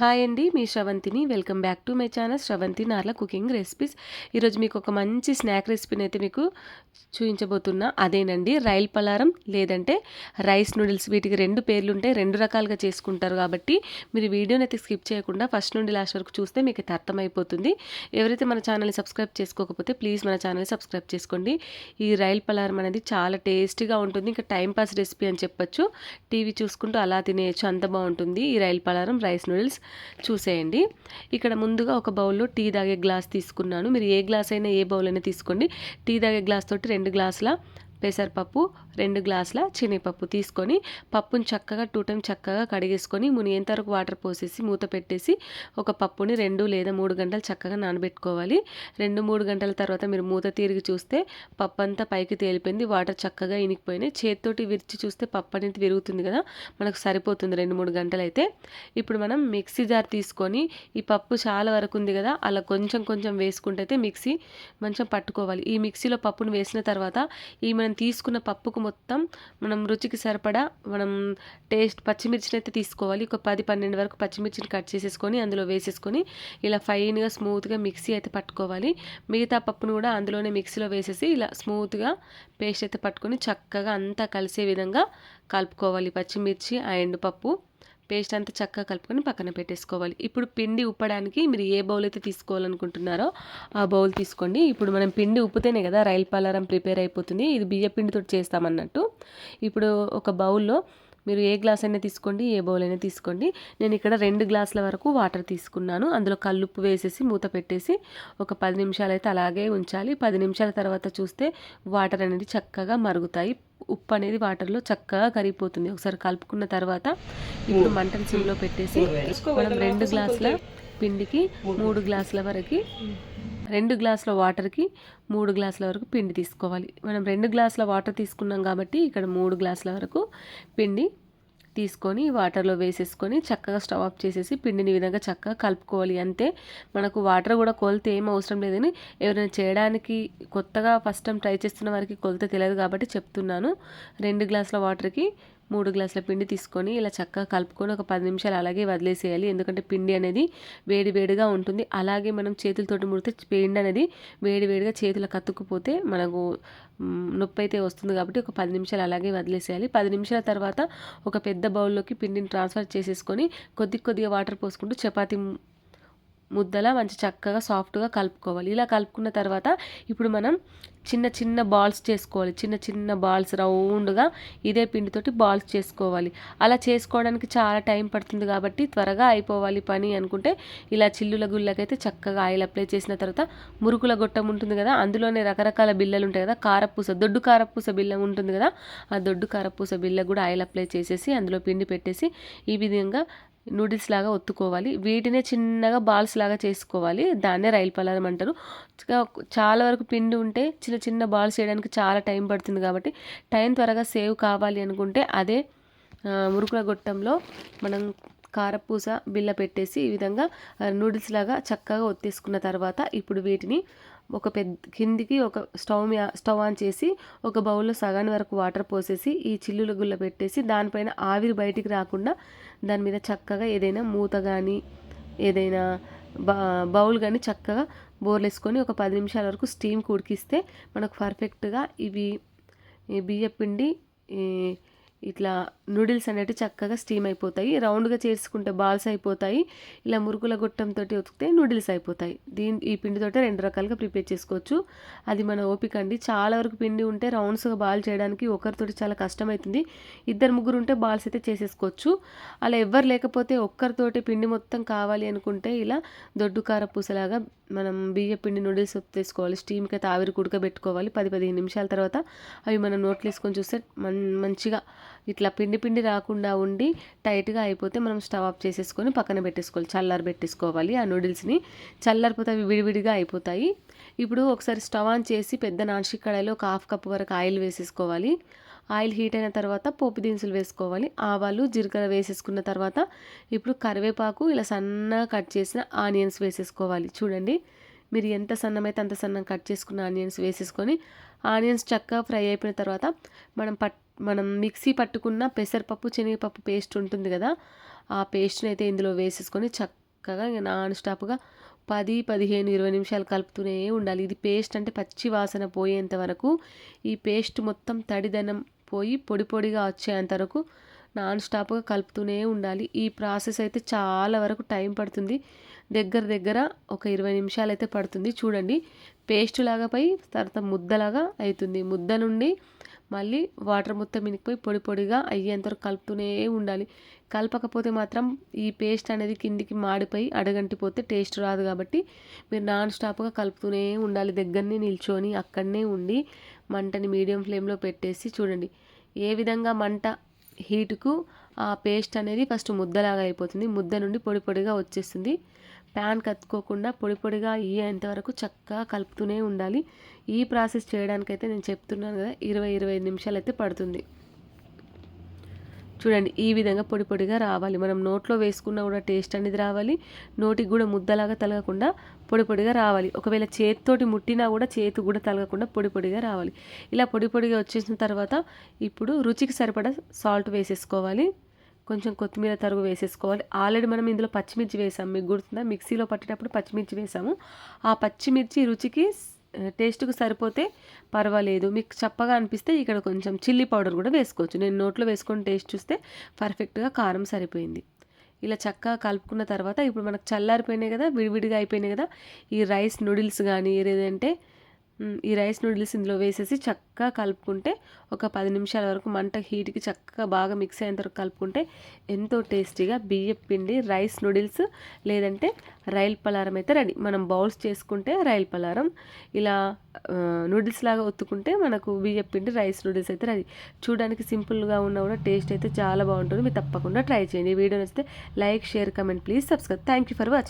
Hi అండి మీ శ్రవంతిని. Welcome back to my channel Sravanthi Narla cooking recipes. ఈరోజు మీకు ఒక మంచి స్నాక్ రెసిపీని అయితే మీకు చూపించబోతున్నా. అదేనండి రైల్ పలారం లేదంటే రైస్ నూడిల్స్. వీటికి రెండు పేర్లు ఉంటాయి రెండు రకాలుగా చేసుకుంటారు కాబట్టి మీరు వీడియోని అయితే స్కిప్ చేయకుండా ఫస్ట్ నుండి లాస్ట్ వరకు చూస్తే మీకు అయితే అర్థమైపోతుంది. ఎవరైతే మన ఛానల్ని సబ్స్క్రైబ్ చేసుకోకపోతే ప్లీజ్ మన ఛానల్ని సబ్స్క్రైబ్ చేసుకోండి. ఈ రైల్ పలారం అనేది చాలా టేస్టీగా ఉంటుంది. ఇంకా టైంపాస్ రెసిపీ అని చెప్పొచ్చు. టీవీ చూసుకుంటూ అలా తినేయచ్చు అంత బాగుంటుంది ఈ రైల్ పలారం రైస్ నూడిల్స్. చూసేయండి. ఇక్కడ ముందుగా ఒక బౌల్లో టీ తాగే గ్లాస్ తీసుకున్నాను. మీరు ఏ గ్లాస్ అయినా ఏ బౌల్ అయినా తీసుకోండి. టీ తాగే గ్లాస్ తోటి రెండు గ్లాసుల పెసరపప్పు రెండు గ్లాసుల శనగపప్పు తీసుకొని పప్పుని చక్కగా టూ టైం చక్కగా కడిగేసుకొని మునిగేంతవరకు వాటర్ పోసేసి మూత పెట్టేసి ఒక పప్పుని రెండు లేదా మూడు గంటలు చక్కగా నానబెట్టుకోవాలి. రెండు మూడు గంటల తర్వాత మీరు మూత తిరిగి చూస్తే పప్పు అంతా పైకి తేలిపోయింది. వాటర్ చక్కగా ఇనికిపోయినాయి. చేతితోటి విరిచి చూస్తే పప్పు అనేది విరుగుతుంది కదా మనకు సరిపోతుంది రెండు మూడు గంటలు అయితే ఇప్పుడు మనం మిక్సీ జార్ తీసుకొని ఈ పప్పు చాలా వరకు ఉంది కదా అలా కొంచెం కొంచెం వేసుకుంటే అయితే మిక్సీ మంచిగా పట్టుకోవాలి. ఈ మిక్సీలో పప్పును వేసిన తర్వాత ఈ మనం మనం తీసుకున్న పప్పుకు మొత్తం మనం రుచికి సరిపడా మనం టేస్ట్ పచ్చిమిర్చిని అయితే తీసుకోవాలి. ఒక పది పన్నెండు వరకు పచ్చిమిర్చిని కట్ చేసేసుకొని అందులో వేసేసుకొని ఇలా ఫైన్గా స్మూత్గా మిక్సీ అయితే పట్టుకోవాలి. మిగతా పప్పును కూడా అందులోనే మిక్సీలో వేసేసి ఇలా స్మూత్గా పేస్ట్ అయితే పట్టుకొని చక్కగా అంతా కలిసే విధంగా కలుపుకోవాలి. పచ్చిమిర్చి అండ్ పప్పు పేస్ట్ అంతా చక్కగా కలుపుకొని పక్కన పెట్టేసుకోవాలి. ఇప్పుడు పిండి ఉప్పడానికి మీరు ఏ బౌల్ అయితే తీసుకోవాలనుకుంటున్నారో ఆ బౌల్ తీసుకోండి. ఇప్పుడు మనం పిండి ఉప్పుతేనే కదా రైల్ పలారం ప్రిపేర్ అయిపోతుంది. ఇది బియ్య పిండితో చేస్తామన్నట్టు. ఇప్పుడు ఒక బౌల్లో మీరు ఏ గ్లాస్ అయినా తీసుకోండి ఏ బౌల్ అయినా తీసుకోండి. నేను ఇక్కడ రెండు గ్లాసుల వరకు వాటర్ తీసుకున్నాను. అందులో కల్లుప్పు వేసేసి మూత పెట్టేసి ఒక పది నిమిషాలు అయితే అలాగే ఉంచాలి. పది నిమిషాల తర్వాత చూస్తే వాటర్ అనేది చక్కగా మరుగుతాయి. ఉప్పు అనేది వాటర్లో చక్కగా కరిగిపోతుంది. ఒకసారి కలుపుకున్న తర్వాత ఇప్పుడు మంటను సిమ్లో పెట్టేసి మనం రెండు గ్లాసుల పిండికి మూడు గ్లాసుల వరకు రెండు గ్లాసుల వాటర్కి మూడు గ్లాసుల వరకు పిండి తీసుకోవాలి. మనం రెండు గ్లాసుల వాటర్ తీసుకున్నాం కాబట్టి ఇక్కడ మూడు గ్లాసుల వరకు పిండి తీసుకొని వాటర్లో వేసేసుకొని చక్కగా స్టవ్ ఆఫ్ చేసేసి పిండిని విధంగా చక్కగా కలుపుకోవాలి. అంతే మనకు వాటర్ కూడా కొలత ఏం అవసరం లేదని ఎవరైనా చేయడానికి కొత్తగా ఫస్ట్ టైం ట్రై చేస్తున్న వారికి కొలత తెలియదు కాబట్టి చెప్తున్నాను. రెండు గ్లాసుల వాటర్కి మూడు గ్లాసుల పిండి తీసుకొని ఇలా చక్కగా కలుపుకొని ఒక పది నిమిషాలు అలాగే వదిలేసేయాలి. ఎందుకంటే పిండి అనేది వేడి వేడిగా ఉంటుంది. అలాగే మనం చేతులతోటి ముడితే పిండి అనేది వేడి వేడిగా చేతులు కత్తుకుపోతే మనకు నొప్పి అయితే వస్తుంది కాబట్టి ఒక పది నిమిషాలు అలాగే వదిలేసేయాలి. పది నిమిషాల తర్వాత ఒక పెద్ద బౌల్లోకి పిండిని ట్రాన్స్ఫర్ చేసేసుకొని కొద్ది కొద్దిగా వాటర్ పోసుకుంటూ చపాతీ ముద్దలా మంచి చక్కగా సాఫ్ట్గా కలుపుకోవాలి. ఇలా కలుపుకున్న తర్వాత ఇప్పుడు మనం చిన్న చిన్న బాల్స్ చేసుకోవాలి. చిన్న చిన్న బాల్స్ రౌండ్గా ఇదే పిండితోటి బాల్స్ చేసుకోవాలి. అలా చేసుకోవడానికి చాలా టైం పడుతుంది కాబట్టి త్వరగా అయిపోవాలి పని అనుకుంటే ఇలా చిల్లుల గుళ్ళకైతే చక్కగా ఆయిల్ అప్లై చేసిన తర్వాత మురుకుల గొట్టం ఉంటుంది కదా అందులోనే రకరకాల బిల్లలు ఉంటాయి కదా కారపూస దొడ్డు కారపూస బిల్ల ఉంటుంది కదా ఆ దొడ్డు కారపూస బిల్ల కూడా ఆయిల్ అప్లై చేసేసి అందులో పిండి పెట్టేసి ఈ విధంగా నూడిల్స్ లాగా ఒత్తుకోవాలి. వీటినే చిన్నగా బాల్స్ లాగా చేసుకోవాలి. దాన్నే రైలు పలారం అంటారు. చాలా వరకు పిండి ఉంటే చిన్న చిన్న బాల్స్ చేయడానికి చాలా టైం పడుతుంది కాబట్టి టైం త్వరగా సేవ్ కావాలి అనుకుంటే అదే మురుకుల గొట్టంలో మనం కారపూస బిల్ల పెట్టేసి ఈ విధంగా నూడిల్స్ లాగా చక్కగా ఒత్తేసుకున్న తర్వాత ఇప్పుడు వీటిని ఒక పెద్ద కిందికి ఒక స్టవ్ స్టవ్ ఆన్ చేసి ఒక బౌల్లో సగాని వరకు వాటర్ పోసేసి ఈ చిల్లుల గుల్ల పెట్టేసి దానిపైన ఆవిరి బయటికి రాకుండా దాని మీద చక్కగా ఏదైనా మూత కానీ ఏదైనా బౌల్ కానీ చక్కగా బోర్లేసుకొని ఒక పది నిమిషాల వరకు స్టీమ్ ఉడికిస్తే మనకు పర్ఫెక్ట్గా ఇవి బియ్య పిండి ఇట్లా నూడిల్స్ అనేవి చక్కగా స్టీమ్ అయిపోతాయి. రౌండ్గా చేసుకుంటే బాల్స్ అయిపోతాయి. ఇలా మురుగుల గొట్టంతో ఉతికితే నూడిల్స్ అయిపోతాయి. దీని ఈ పిండితోటే రెండు రకాలుగా ప్రిపేర్ చేసుకోవచ్చు. అది మన ఓపిక అండి. చాలా వరకు పిండి ఉంటే రౌండ్స్గా బాల్ చేయడానికి ఒకరితోటి చాలా కష్టమవుతుంది ఇద్దరు ముగ్గురు ఉంటే బాల్స్ అయితే చేసేసుకోవచ్చు. అలా ఎవ్వరు లేకపోతే ఒక్కరితోటి పిండి మొత్తం కావాలి అనుకుంటే ఇలా దొడ్డు కార పూసలాగా మనం బియ్య పిండి నూడిల్స్ తీసుకోవాలి స్టీమ్కి అయితే ఆవిరి ఉడకబెట్టుకోవాలి పది పదిహేను నిమిషాల తర్వాత అవి మనం నోట్లు వేసుకొని చూస్తే మంచిగా ఇట్లా పిండి పిండి రాకుండా ఉండి టైట్గా అయిపోతే మనం స్టవ్ ఆఫ్ చేసేసుకొని పక్కన పెట్టేసుకోవాలి చల్లారి పెట్టేసుకోవాలి. ఆ నూడిల్స్ని చల్లారిపోతే అవి విడివిడిగా అయిపోతాయి. ఇప్పుడు ఒకసారి స్టవ్ ఆన్ చేసి పెద్ద నాన్స్టిక్ కడాయిలో ఒక హాఫ్ కప్ వరకు ఆయిల్ వేసేసుకోవాలి. ఆయిల్ హీట్ అయిన తర్వాత పోపు దినుసులు వేసుకోవాలి. ఆవాలు జీలకర్ర వేసేసుకున్న తర్వాత ఇప్పుడు కరివేపాకు ఇలా సన్నగా కట్ చేసిన ఆనియన్స్ వేసేసుకోవాలి. చూడండి మీరు ఎంత సన్నమైతే అంత సన్నం కట్ చేసుకున్న ఆనియన్స్ వేసేసుకొని ఆనియన్స్ చక్కగా ఫ్రై అయిపోయిన తర్వాత మనం పట్ మనం మిక్సీ పట్టుకున్న పెసరపప్పు శనగపప్పు పేస్ట్ ఉంటుంది కదా ఆ పేస్ట్ని అయితే ఇందులో వేసేసుకొని చక్కగా నాన్ స్టాప్గా పది పదిహేను ఇరవై నిమిషాలు కలుపుతూనే ఉండాలి. ఇది పేస్ట్ అంటే పచ్చి వాసన పోయేంత వరకు ఈ పేస్ట్ మొత్తం తడిదనం పోయి పొడి పొడిగా వచ్చేంత వరకు నాన్ స్టాప్గా కలుపుతూనే ఉండాలి. ఈ ప్రాసెస్ అయితే చాలా వరకు టైం పడుతుంది. దగ్గర దగ్గర ఒక ఇరవై నిమిషాలు అయితే పడుతుంది. చూడండి పేస్ట్ లాగా పోయి తర్వాత ముద్దలాగా అవుతుంది ముద్ద నుండి మళ్ళీ వాటర్ మొత్తం ఇనికిపోయి పొడి పొడిగా అయ్యేంతవరకు కలుపుతూనే ఉండాలి. కలపకపోతే మాత్రం ఈ పేస్ట్ అనేది కిందికి మాడిపోయి అడగంటిపోతే టేస్ట్ రాదు కాబట్టి మీరు నాన్ స్టాప్గా కలుపుతూనే ఉండాలి. దగ్గరనే నిల్చొని అక్కడనే ఉండి మంటని మీడియం ఫ్లేమ్లో పెట్టేసి చూడండి. ఏ విధంగా మంట హీటుకు ఆ పేస్ట్ అనేది ఫస్ట్ ముద్దలాగా అయిపోతుంది. ముద్ద నుండి పొడి పొడిగా వచ్చేస్తుంది. ప్యాన్ కత్తుకోకుండా పొడి పొడిగా అయ్యేంత వరకు చక్కగా కలుపుతూనే ఉండాలి. ఈ ప్రాసెస్ చేయడానికైతే నేను చెప్తున్నాను కదా ఇరవై ఇరవై ఐదు నిమిషాలు అయితే పడుతుంది. చూడండి ఈ విధంగా పొడి పొడిగా రావాలి. మనం నోట్లో వేసుకున్న కూడా టేస్ట్ అనేది రావాలి. నోటికి కూడా ముద్దలాగా తలగకుండా పొడి పొడిగా రావాలి. ఒకవేళ చేతితోటి ముట్టినా కూడా చేతి కూడా తలగకుండా పొడి పొడిగా రావాలి. ఇలా పొడి పొడిగా వచ్చేసిన తర్వాత ఇప్పుడు రుచికి సరిపడా సాల్ట్ వేసేసుకోవాలి. కొంచెం కొత్తిమీర తరుగు వేసేసుకోవాలి. ఆల్రెడీ మనం ఇందులో పచ్చిమిర్చి వేసాము. మీకు గుర్తుందా? మిక్సీలో పట్టేటప్పుడు పచ్చిమిర్చి వేసాము. ఆ పచ్చిమిర్చి రుచికి టేస్ట్కి సరిపోతే పర్వాలేదు. మీకు చప్పగా అనిపిస్తే ఇక్కడ కొంచెం చిల్లీ పౌడర్ కూడా వేసుకోవచ్చు. నేను నోట్లో వేసుకొని టేస్ట్ చూస్తే పర్ఫెక్ట్గా కారం సరిపోయింది. ఇలా చక్కగా కలుపుకున్న తర్వాత ఇప్పుడు మనకు చల్లారిపోయినాయి కదా విడివిడిగా అయిపోయినాయి కదా ఈ రైస్ నూడిల్స్ కానీ ఏదంటే ఈ రైస్ నూడిల్స్ ఇందులో వేసేసి చక్కగా కలుపుకుంటే ఒక పది నిమిషాల వరకు మంట హీట్కి చక్కగా బాగా మిక్స్ అయ్యేంత వరకు కలుపుకుంటే ఎంతో టేస్టీగా బియ్యం పిండి రైస్ నూడిల్స్ లేదంటే రైల్ పలారం అయితే రెడీ. మనం బౌల్స్ చేసుకుంటే రైల్ పలారం. ఇలా నూడిల్స్ లాగా ఒత్తుకుంటే మనకు బియ్యం పిండి రైస్ నూడిల్స్ అయితే రెడీ. చూడడానికి సింపుల్గా ఉన్నా కూడా టేస్ట్ అయితే చాలా బాగుంటుంది. మీరు తప్పకుండా ట్రై చేయండి. ఈ వీడియో నచ్చితే like share comment please subscribe. Thank you for watching